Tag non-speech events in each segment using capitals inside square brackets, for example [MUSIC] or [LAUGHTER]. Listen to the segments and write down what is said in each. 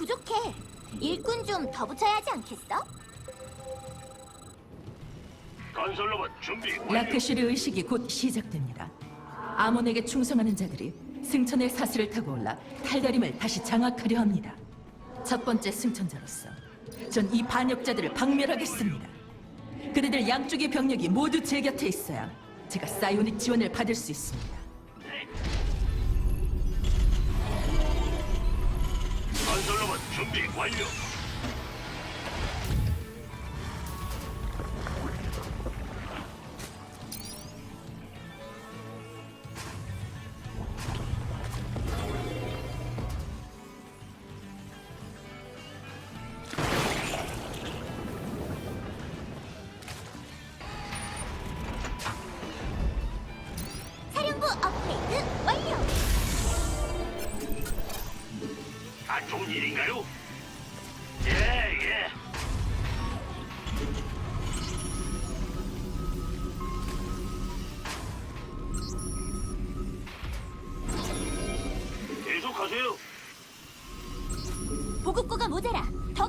부족해. 일꾼 좀 더 붙여야 하지 않겠어? 건설로봇 준비 완료. 라크실의 의식이 곧 시작됩니다. 아몬에게 충성하는 자들이 승천의 사슬을 타고 올라 탈다림을 다시 장악하려 합니다. 첫 번째 승천자로서 전 이 반역자들을 박멸하겠습니다. 그들들 양쪽의 병력이 모두 제 곁에 있어야 제가 사이오닉 지원을 받을 수 있습니다. 건설로봇 준비 완료.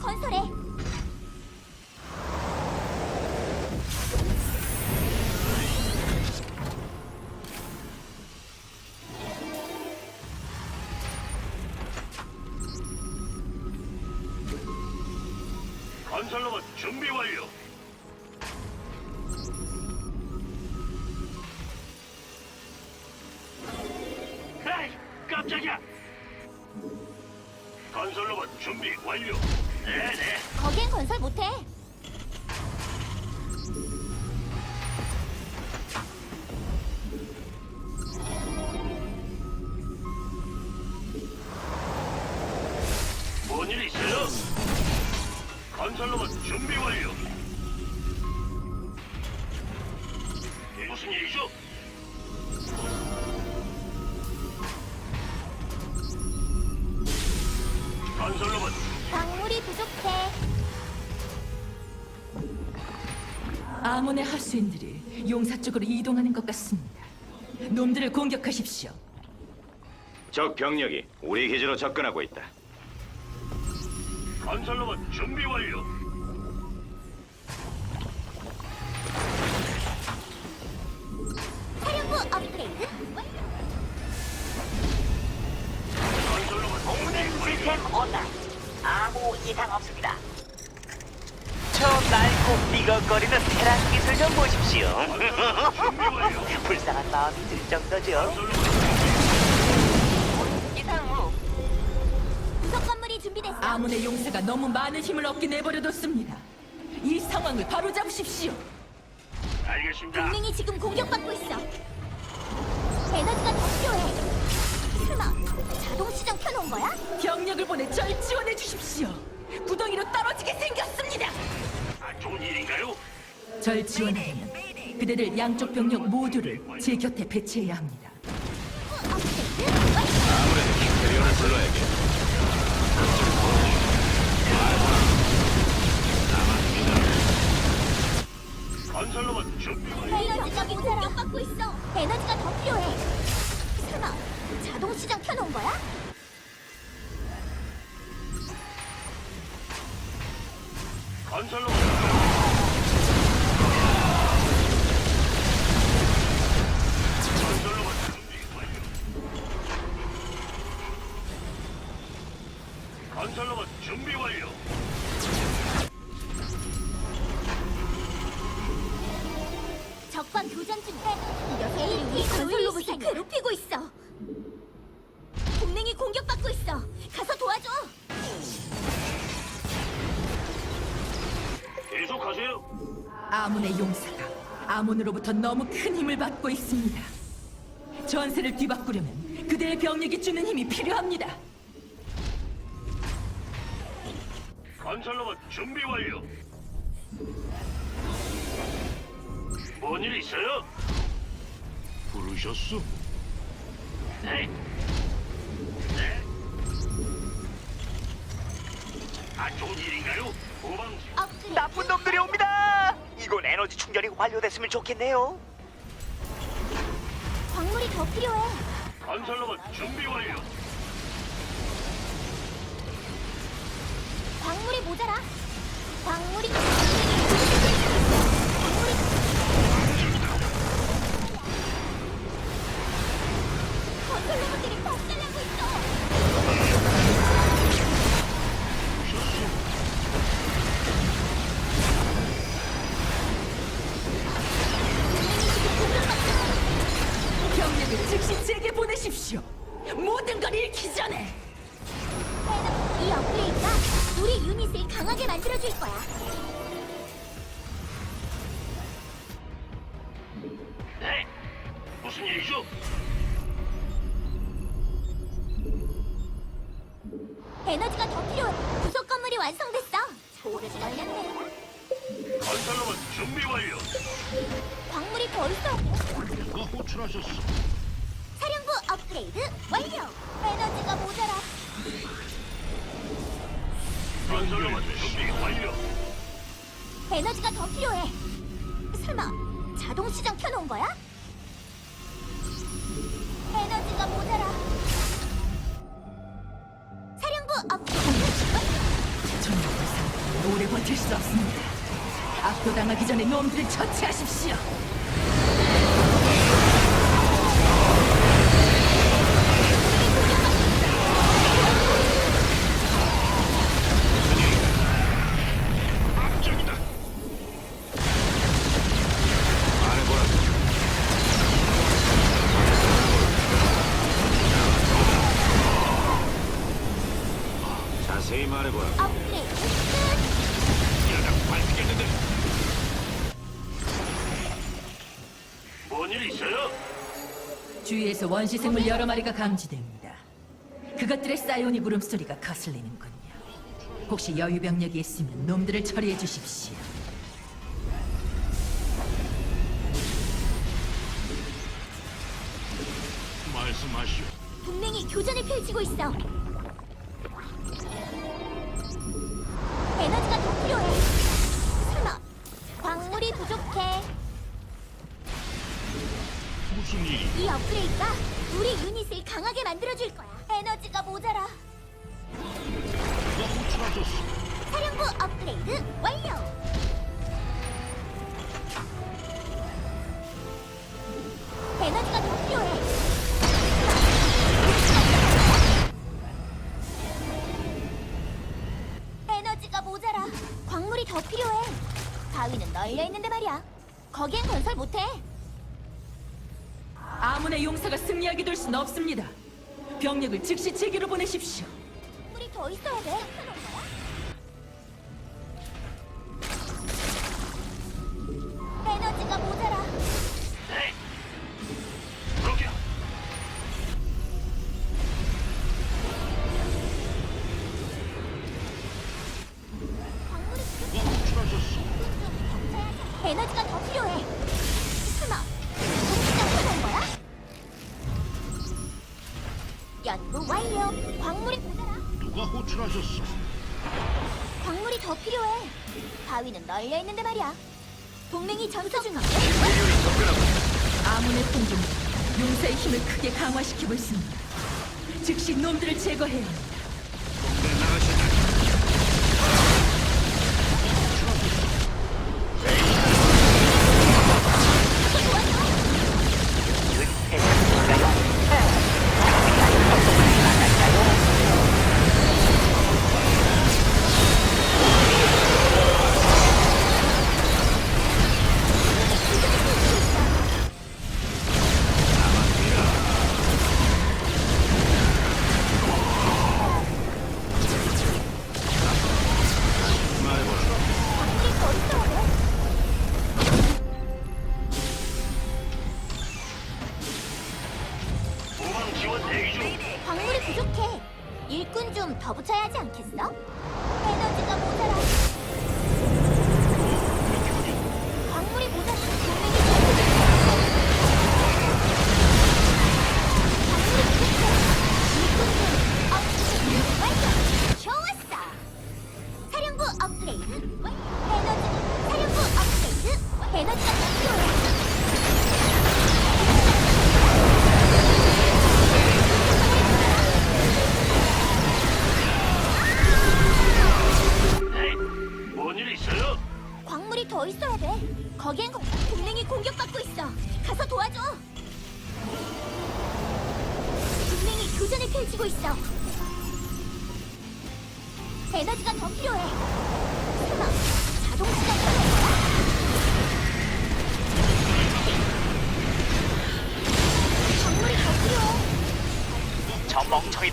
건설해. 건설로봇 준비 완료. 에이, 깜짝이야. 건설로봇 준비 완료. 거기엔 건설 못해. 뭔일 있어요? 건설로봇 준비 완료. 무슨 일이죠? 건설로봇 광물이 부족해. 아몬의 하수인들이 용사 쪽으로 이동하는 것 같습니다. 놈들을 공격하십시오. 적 병력이 우리 기지로 접근하고 있다. 건설로봇 준비 완료. 사령부 업그레이드. 건설로봇 준비 시스템. 온다. 아무 이상 없습니다. 저 낡고 삐걱거리는 테란 기술 좀 보십시오. [LAUGHS] 불쌍한 마음이 들 정도죠. 건설로봇 이상 후 구석 건물이 준비됐어. 아몬의 용사가 너무 많은 힘을 얻게 내버려뒀습니다. 이 상황을 바로잡으십시오. 알겠습니다. 동맹이 지금 공격받고 있어. 에너지가 더 필요해. 설마 자동 시장 켜놓은 거야? 병력을 보내 절 지원해 주 십시오. 구덩이로 떨어지게 생겼습니다. 안 좋은 일인가요? 절 지원하려면 그대들 양쪽 병력 모두를 제 곁에 배치해야 합니다. 아무래도 히페리온을 불러야겠. 건설로봇 준비 완료. 공격받고 있어. 에너지가 더 필요해. 설마 자동 시장 켜놓은 거야? 건설로 아몬의 용사가 아몬으로부터 너무 큰 힘을 받고 있습니다. 전세를 뒤바꾸려면 그대의 병력이 주는 힘이 필요합니다. 건설로봇 준비 완료. 뭔 일 있어요? 부르셨어? 네. 네. 안 좋은 일인가요? 후방 나쁜 놈들이 옵니다. 이건 에너지 충전이 완료됐으면 좋겠네요. 광물이 더 필요해. 건설로봇 준비 완료. 광물이 모자라. 광물이 일이죠? 에너지가 더 필요해. 부속 건물이 완성됐어. 오래 기다렸네. 건설로봇 준비 완료. 광물이 더 있어. 누가 호출하셨어? 사령부 업그레이드 완료. 에너지가 모자라. 건설로봇 준비 완료. 에너지가 더 필요해. 설마 자동 시장 켜놓은 거야? 에너지가 모자라. 사령부. 저는 더 이상 오래 버틸 수 없습니다. 압도당하기 전에 놈들을 처치하십시오. 주위에서 원시 생물 여러 마리가 감지됩니다. 그것들의 사이오닉 울음소리가 거슬리는군요. 혹시 여유 병력이 있으면 놈들을 처리해 주십시오. 말씀하시오. 동맹이 교전을 펼치고 있어. 없습니다. 병력을 즉시 제게로 보내십시오. 광물이 더 있어야 돼. 연구 완료. 광물이 모자라. 누가 호출하셨어? 광물이 더 필요해. 바위는 널려 있는데 말이야. 동맹이 전투 중인데. 아문의 공격 용사의 힘을 크게 강화시키고 있습니다. 즉시 놈들을 제거해야 합니다. 지원 대기 중. 광물이 부족해. 일꾼 좀 더 붙여야 하지 않겠어? 에너지가 모자라.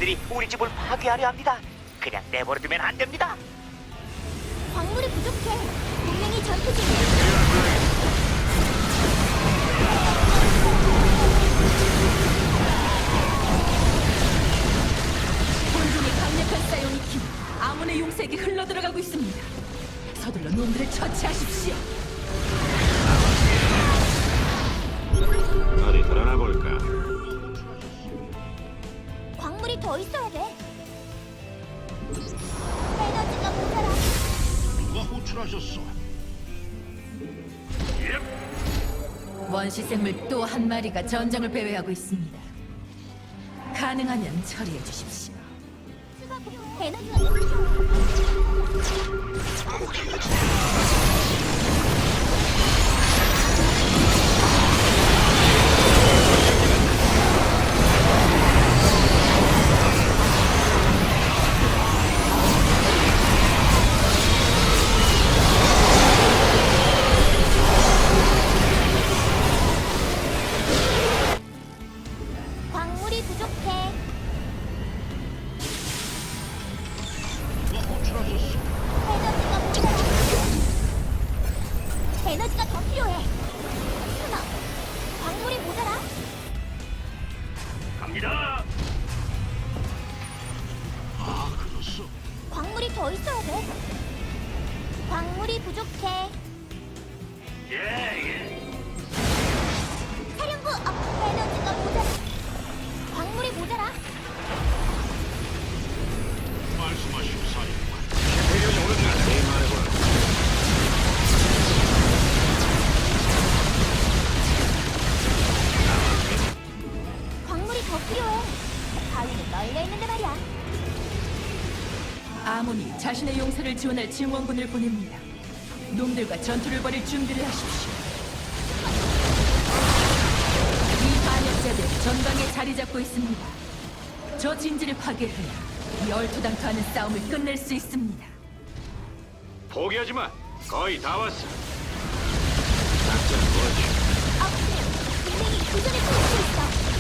저 멍청이들이 우리 집을 파괴하려 합니다. 그냥 내버려두면 안 됩니다. 광물이 부족해. 동맹이 전투 중이야. 본종의 강력한 사이오닉 힘 아몬의 용색이 흘러들어가고 있습니다. 서둘러 놈들을 처치하십시오. 시 생물 또 한 마리가 전장을 배회하고 있습니다. 가능하면 처리해 주십시오. 에너지가 필요해. 용사를 지원할 증원군을 보냅니다. 놈들과 전투를 벌일 준비를 하십시오. 이 반역자들 전방에 자리 잡고 있습니다. 저 진지를 파괴해야 이 얼토당토하는 싸움을 끝낼 수 있습니다. 포기하지 마. 거의 다 왔어. 작전 뭐지? 업 동맹이 교전을 펼치고 있어.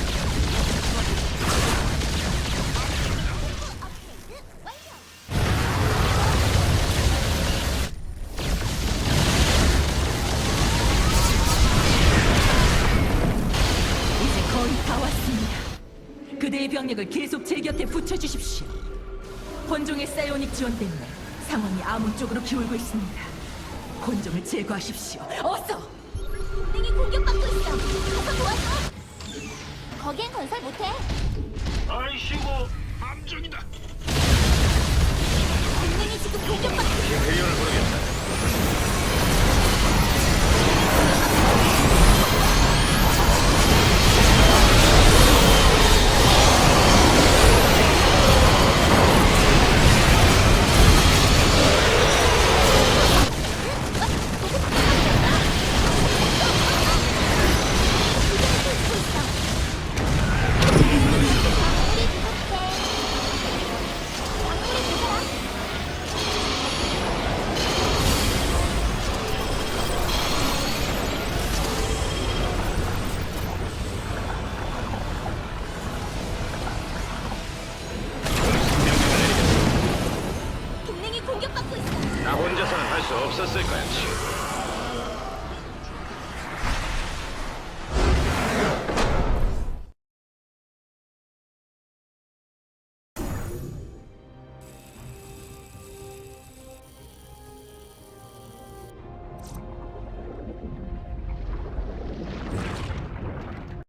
병력을 계속 제 곁에 붙여주십시오. 혼종의 사이오닉 지원 때문에 상황이 아몬 쪽으로 기울고 있습니다. 혼종을 제거하십시오. 어서! 동맹이 공격받고 있어. 가서 도와줘. 거기엔 건설 못해. 아이씨고, 함정이다. 동맹이 지금 공격받고 있어. 대련을 부르겠다. Source sequência.